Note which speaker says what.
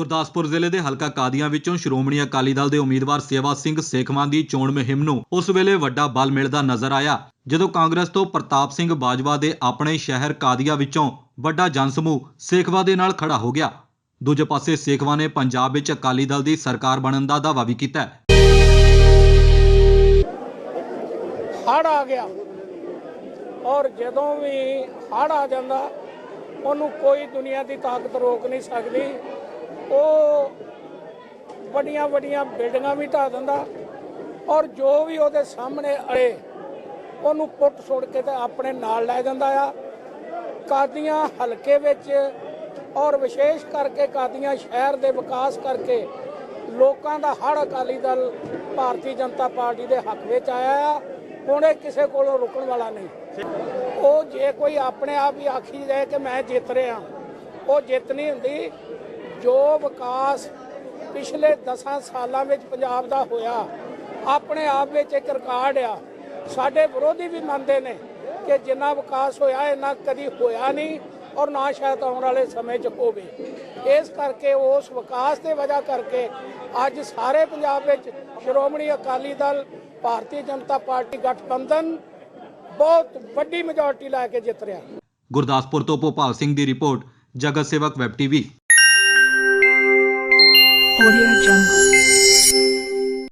Speaker 1: ਗੁਰਦਾਸਪੁਰ ਜ਼ਿਲ੍ਹੇ ਦੇ ਹਲਕਾ ਕਾਦੀਆਂ ਵਿੱਚੋਂ ਸ਼੍ਰੋਮਣੀ ਅਕਾਲੀ ਦਲ ਦੇ ਉਮੀਦਵਾਰ ਸੇਵਾ ਸਿੰਘ ਸੇਖਵਾਂ ਦੀ ਚੋਣ ਮੁਹਿੰਮ ਨੂੰ ਉਸ ਵੇਲੇ ਵੱਡਾ ਬਲ ਮਿਲਦਾ ਨਜ਼ਰ ਆਇਆ, ਜਦੋਂ ਕਾਂਗਰਸ ਤੋਂ ਪ੍ਰਤਾਪ ਸਿੰਘ ਬਾਜਵਾ ਦੇ ਆਪਣੇ ਸ਼ਹਿਰ ਕਾਦੀਆਂ ਵਿੱਚੋਂ ਵੱਡਾ ਜਨਸਮੂਹ ਸੇਖਵਾ ਦੇ ਨਾਲ ਖੜਾ ਹੋ ਗਿਆ। ਦੂਜੇ ਪਾਸੇ ਸੇਖਵਾ ਨੇ ਪੰਜਾਬ ਵਿੱਚ ਅਕਾਲੀ ਦਲ ਦੀ ਸਰਕਾਰ ਬਣਨ ਦਾ ਦਾਅਵਾ ਵੀ ਕੀਤਾ
Speaker 2: ਹੜ ਆ ਗਿਆ ਔਰ ਜਦੋਂ ਵੀ ਹੜ ਆ ਜਾਂਦਾ, ਉਹਨੂੰ ਕੋਈ ਦੁਨੀਆ ਦੀ ਤਾਕਤ ਰੋਕ ਨਹੀਂ ਸਕਦੀ। ਉਹ ਵੱਡੀਆਂ ਵੱਡੀਆਂ ਬਿਲਡਿੰਗਾਂ ਵੀ ਢਾ ਦਿੰਦਾ ਔਰ ਜੋ ਵੀ ਉਹਦੇ ਸਾਹਮਣੇ ਅੜੇ ਉਹਨੂੰ ਪੁੱਟ ਸੁੱਟ ਕੇ ਤੇ ਆਪਣੇ ਨਾਲ ਲੈ ਜਾਂਦਾ ਆ। ਕਾਦੀਆਂ ਹਲਕੇ ਵਿੱਚ ਔਰ ਵਿਸ਼ੇਸ਼ ਕਰਕੇ ਕਾਦੀਆਂ ਸ਼ਹਿਰ ਦੇ ਵਿਕਾਸ ਕਰਕੇ ਲੋਕਾਂ ਦਾ ਹੜ ਅਕਾਲੀ ਦਲ ਭਾਰਤੀ ਜਨਤਾ ਪਾਰਟੀ ਦੇ ਹੱਕ ਵਿੱਚ ਆਇਆ ਆ। ਹੁਣ ਇਹ ਕਿਸੇ ਕੋਲੋਂ ਰੁਕਣ ਵਾਲਾ ਨਹੀਂ। ਉਹ ਜੇ ਕੋਈ ਆਪਣੇ ਆਪ ਹੀ ਆਖੀ ਜਾਏ ਕਿ ਮੈਂ ਜਿੱਤ ਰਿਹਾ, ਉਹ ਜਿੱਤ ਨਹੀਂ ਹੁੰਦੀ। ਜੋ ਵਿਕਾਸ ਪਿਛਲੇ 10 ਸਾਲਾਂ ਵਿੱਚ ਪੰਜਾਬ ਦਾ ਹੋਇਆ, ਆਪਣੇ ਆਪ ਵਿੱਚ ਇੱਕ ਰਿਕਾਰਡ ਆ। ਸਾਡੇ ਵਿਰੋਧੀ ਵੀ ਮੰਨਦੇ ਨੇ ਕਿ ਜਿੰਨਾ ਵਿਕਾਸ ਹੋਇਆ, ਇੰਨਾ ਕਦੀ ਹੋਇਆ ਨਹੀਂ ਔਰ ਨਾ ਸ਼ਾਇਦ ਆਉਣ ਵਾਲੇ ਸਮੇਂ 'ਚ ਹੋਵੇ। ਇਸ ਕਰਕੇ ਉਸ ਵਿਕਾਸ ਦੇ ਵਜ੍ਹਾ ਕਰਕੇ ਅੱਜ ਸਾਰੇ ਪੰਜਾਬ ਵਿੱਚ ਸ਼੍ਰੋਮਣੀ ਅਕਾਲੀ ਦਲ, ਭਾਰਤੀ ਜਨਤਾ ਪਾਰਟੀ, ਗਠਬੰਧਨ ਬਹੁਤ ਵੱਡੀ ਮੈਜੋਰਟੀ ਲੈ ਕੇ ਜਿੱਤ ਰਿਹਾ।
Speaker 1: ਗੁਰਦਾਸਪੁਰ ਤੋਂ ਭੋਪਾਲ ਸਿੰਘ ਦੀ ਰਿਪੋਰਟ, ਜਗਤ ਸੇਵਕ ਵੈਬ ਟੀਵੀ।
Speaker 3: Audio Jungle.